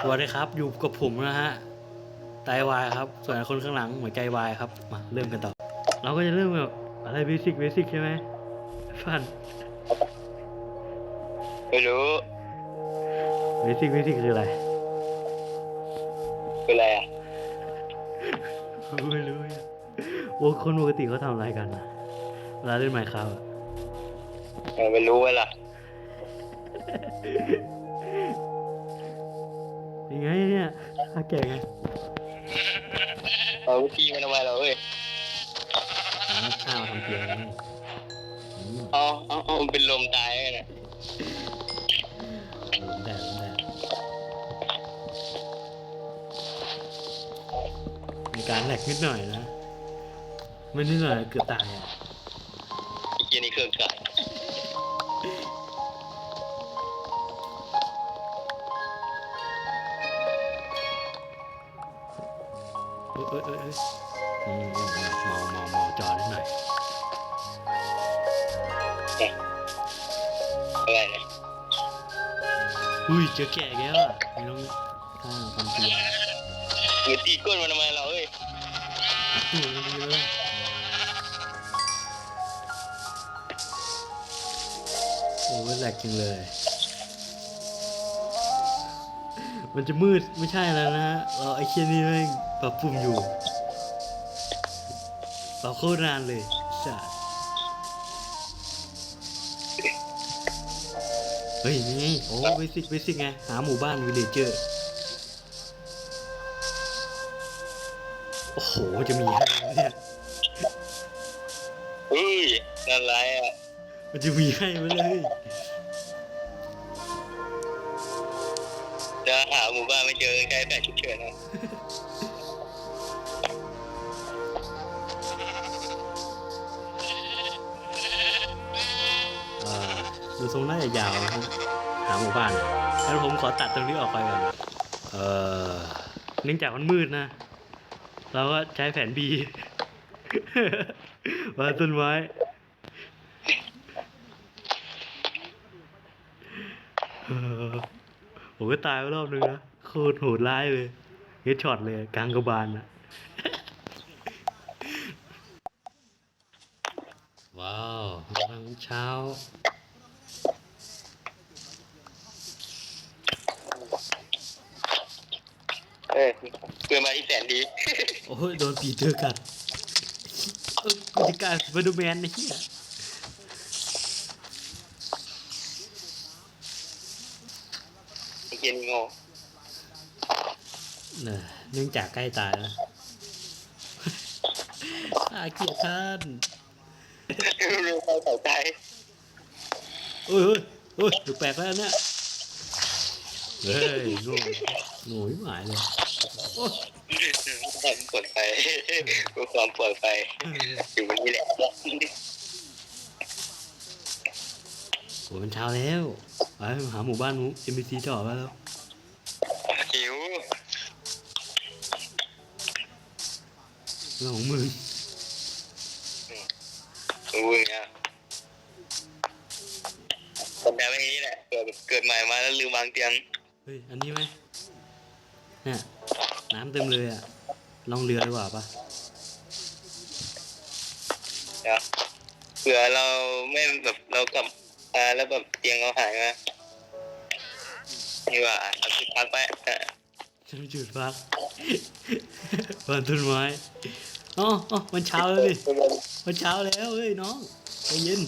สวัสดีครับ อยู่กับผมนะฮะไตวายครับ ส่วนคนข้างหลังหัวใจวายครับ มาเริ่มกันต่อ เราก็จะเริ่มแบบอะไรเบสิกเบสิกใช่ไหมฟันไม่รู้เบสิกเบสิกคืออะไรเป็นไรอะไม่รู้อะโอ้คนปกติเขาทำอะไรกันนะเวลาเล่นไมค์ครับเออไม่รู้ไว้ล่ะ ยังไงเนี่ยข้าแก่ไงเอาวิธีมันทำไมเราเอ้ยอ๋อข้าวทำเตียงไงอืมเอาเอาเอามันเป็นลมตายไงนะลมแดดลมแดดมีการแหลกนิดหน่อยนะ ไม่นิดหน่อยเกือบตายอะไอ้เกียนี่เครื่องกัด เอ้ยเอ้ยเอ้ยเออืมอืมอืมเมาเมาเมาจอนิดหน่อยอะไรนะอุ้ยเจอแก่แกแล้วอะไม่ต้องข้างทำเตียงมือตีก้นมันทำไมเราเอ้ยตู้มันเยอะโอ้ยแหลกจริงเลย มันจะมืดไม่ใช่แล้วนะเราไอ้เคียนี่แม่งปรับปรุงอยู่ปรับโคตรนานเลยจ้ะเฮ้ยนี่ไงโอ้เบสิกเบสิกไงหาหมู่บ้านวิลเลเจอร์โอ้โหจะมีให้ไหมเนี่ยเฮ้ยนั่นไรอะมันจะมีให้ไหมเลย มู่บ้านไม่เจอใกล้แปดฉุกเฉินนะเอ่อดูทรงน่าจะยาวนะฮะหาหมู่บ้านแล้วผมขอตัดตรงนี้ออกไปก่อนนะเออเนื่องจากมันมืดนะ เราก็ใช้แผน B วางต้นไม้เออผมก็ตายไปรอบนึงนะโคตรโหดร้ายเลยเฮดช็อตเลยกลางกระบาลนะว้าวกำลังเช้า เออเกิดมาที่แสนดี โอ้ยโดนปีเตอร์กัดเออกูจะกลายเป็นสไปเดอร์แมนนะเฮียไอ้เกียนี่โง่ เนอะเนื่องจากใกล้ตายแล้วอาเกียดท่านเรื่องเขาใส่ใจโอ้ยโอ้ยโอ้ยดูแปลกแล้วเนี่ยเฮ้ยโง่โง่ไม่หมายเลยโอ้ยความปลอดภัยเพื่อความปลอดภัยอยู่มันนี่แหละโอ้ยมันเช้าแล้วไปหาหมู่บ้านหมูเอ็มบีซีต่อไปแล้ว หิว เรื่องของมึงรู้อย่างเงี้ยคนแบบนี้แหละ เกิดเกิดใหม่มาแล้วลืมวางเตียง เฮ้ย อันนี้ไหมเนี่ยน้ำเต็มเลยอะลองเรือดีกว่าปะนะเผื่อเราไม่แบบเรากลับมาแล้วแบบเตียงเราหายมานี่ว่าเอาจุดพักไปอะฉันจุดพักบ้านต้นไม้ อ๋ออ๋อมันเช้าแล้วดิมันเช้าแล้วเฮ้ยน้องใจเย็น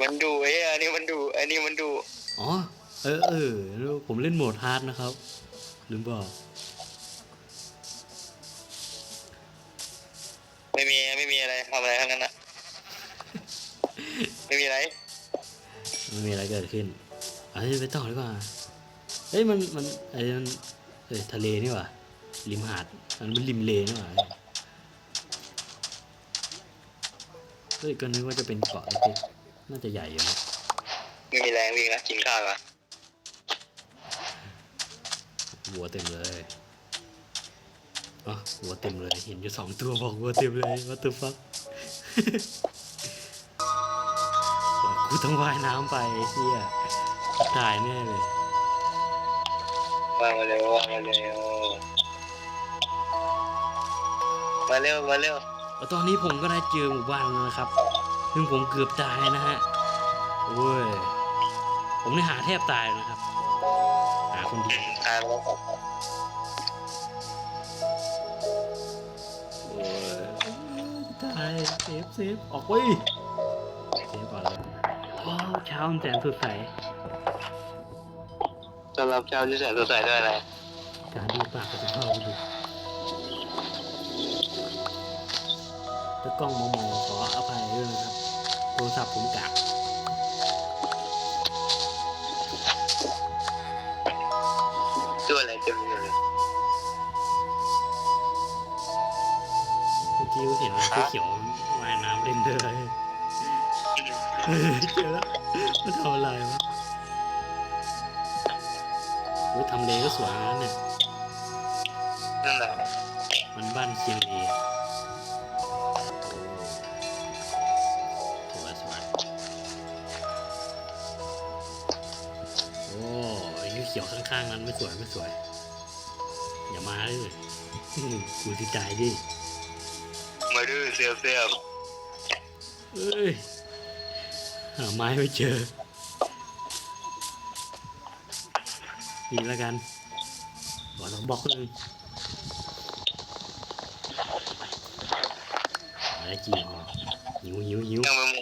มันดูไอ้อันนี้มันดู อันนี้มันดู อ๋อ เออเออแล้วผมเล่นโหมดฮาร์ดนะครับ ลืมบอก ไม่มีไม่มีอะไรทำอะไรทั้งนั้นอะไม่มีอะไร ไม่มีอะไรเกิดขึ้นเอ้ยไปต่อดีกว่าเอ้ยมันมันไอ้มันเอ้ยทะเลนี่หว่าริมหาดมันเป็นริมเลนี่หว่า เฮ้ยก็นึกว่าจะเป็นเกาะเล็กๆน่าจะใหญ่อยู่นะไม่มีแรงวิ่งแล้วกินข้าวก่อนวัวเต็มเลยอ๋อวัวเต็มเลย เห็นอยู่สองตัวบอกวัวเต็มเลยว่าตัวฟักกูต้องว่ายน้ำไปไอ้เหี้ยตายแน่เลยว่ามาเร็วว่ามาเร็วมาเร็วมาเร็ว แล้วตอนนี้ผมก็ได้เจอหมู่บ้านแล้วนะครับ ซึ่งผมเกือบตายนะฮะ โอ้ย ผมนี่หาแทบตายนะครับ หาคนเดียวตายแล้วโอ้ยตายเซฟเซฟออกไปเซฟก่อนเลยว้าวเช้าอันแสนสดใสสำหรับเจ้าที่แสนสดใสด้วยอะไรการดูปาก ถ้ากล้องมองๆขออภัยด้วยนะครับ โทรศัพท์ผมกากด้วยอะไรเต็มเลยเมื่อกี้เห็นอะไรเขียวๆว่ายน้ำเล่นเลยเออเจอแล้วมันทำอะไรวะโอ้ยทำเลก็สวยนะเนี่ยนั่นแหละมันบ้านเชียงเอ เขียวๆข้างๆนั้นไม่สวยไม่สวย อย่ามาเลยอื้อกูสิตายดิมาดื้อเสียบเสียบเอ้ยหาไม้ไม่เจอนี่แล้วกันขอลองบล็อกหนึงอะไรจีนหิวหิวหิวยังไม่หม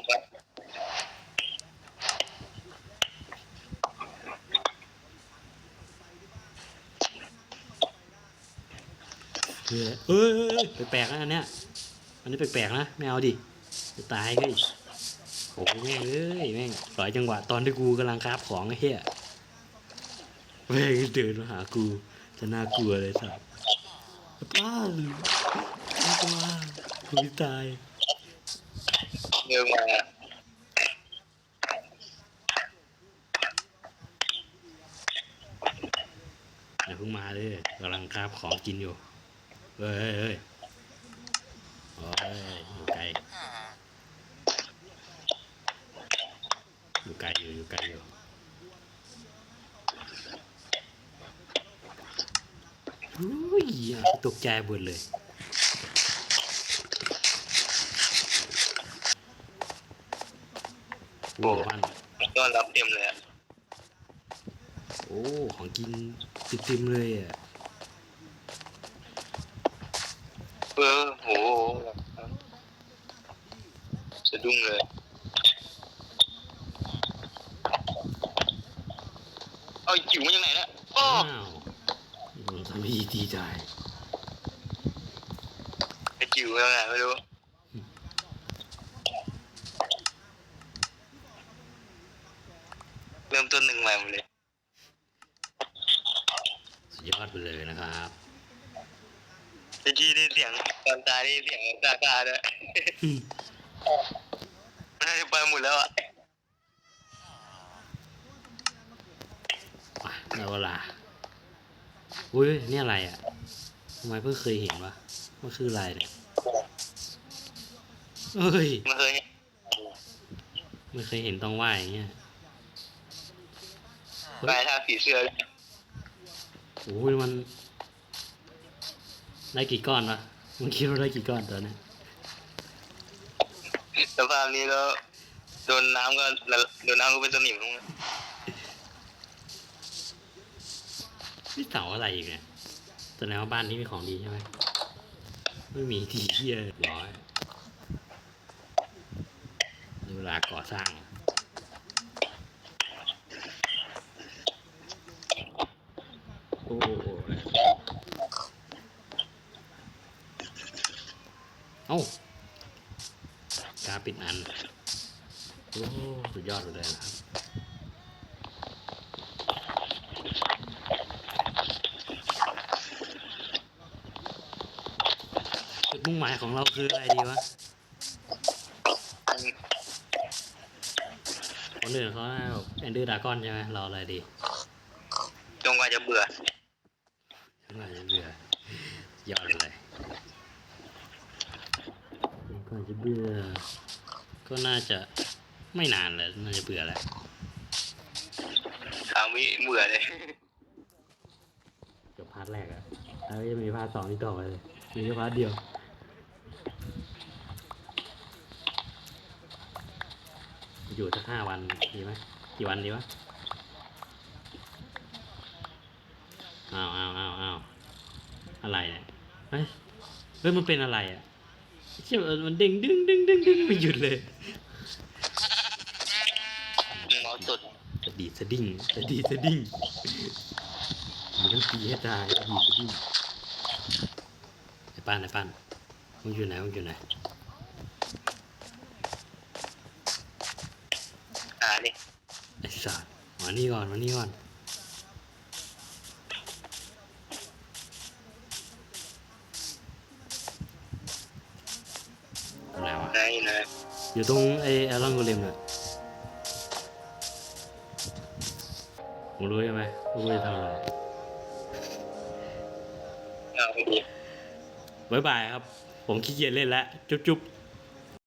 ดวะเฮ้ยเอ้ยเอ้ยเอ้ยแปลกๆนะอันเนี้ยอันนี้แปลกๆนะไม่เอาดิจะตายเฮ้ยโอ้แม่งเอ้ยแม่งหลายจังหวะตอนที่กูกำลังคราบของไอ้เหี้ยแม่งเดินมาหากูจะน่ากลัวเลยสัสป้าน่ากลัวกูตายเดินมาอย่าเพิ่งมาเลยกำลังคราบของกินอยู่ เฮ้ยเฮ้ยเฮ้ยโอ้ยอยู่ไกล อยู่ไกลอยู่อยู่ไกลอยู่อุ้ยอะตกใจหมดเลยโอ้บ้านต้อนรับเต็มเลยอะโอ้ ของกินเต็มๆเลยอะ เออโหสะดุ้งเลยเอาจิ๋วมาจากไหนเนี่ยโอ้อ้าวมันทำให้ดีใจไอจิ๋วมาจากไหนไม่รู้เริ่มต้นหนึ่งใหม่หมดเลย สุดยอดไปเลยนะครับ เมื่อกี้ได้เสียงตอนตายได้เสียงกากาด้วยน่าจะไปหมดแล้วอะมาได้เวลาอุ้ยนี่อะไรอะทำไมเพิ่งเคยเห็นวะมันคืออะไรเนี่ยเอ้ยมันเคยไม่เคยเห็นต้องว่ายอย่างเงี้ยไปท่าผีเสื้อโอ้ยมัน ได้กี่ก้อนวะมึงคิดว่าได้กี่ก้อนตอนนี้สภาพนี้แล้วโดนน้ำก็โดนน้ำก็เป็นสนิมลงมานี่เสาอะไรอีกเนี่ยแสดงว่าบ้านนี้มีของดีใช่ไหมไม่มีทีเที่ยร้อยในเวลาก่อสร้างโอ้ เอ้ากาปิดอันโอ้สุดยอดเลยนะครับจุดมุ่งหมายของเราคืออะไรดีวะคนอื่นเขาน่าแบบแอนดื้อดากอนใช่ไหมเราอะไรดีจงกว่าจะเบื่อฉันอาจจะเบื่อยอดเลยก่อน จะเบื่อ ก็น่าจะไม่นานเลยน่าจะเบื่อแหละถามวิเบื่อเลยาร์ทแรกอะแล้วก็จะมีพาร์ทสองที่ต่อไปเลยมีแค่พาร์ทเดียวอยู่สักห้าวันดีไหมกี่วันดีวะอ้าวอ้าวอ้าวอ้าวอะไรเนี่ยเฮ้ยเฮ้ยมันเป็นอะไรอะ เชี่ยเออมันเด้งดึงดึงดึงดึงไม่หยุดเลยเมาสุดสะดีดสะดิ้งสะดีดสะดิ้งมันต้องตีให้ตายสะดีดสะดิ้งไอ้ป้านไอ้ป้านมึงอยู่ไหนมึงอยู่ไหนหาดิไอ้สัตว์มานี่ก่อนมานี่ก่อนอะไร วะไหนนะอยู่ตรงไอ้แอรอนโกเลมน่ะมึงรู้ใช่ไหมว่ากูจะทำอะไรเอาไปดิบ๊ายบายครับ ผมขี้เกียจเล่นแล้ว จุ๊บจุ๊บ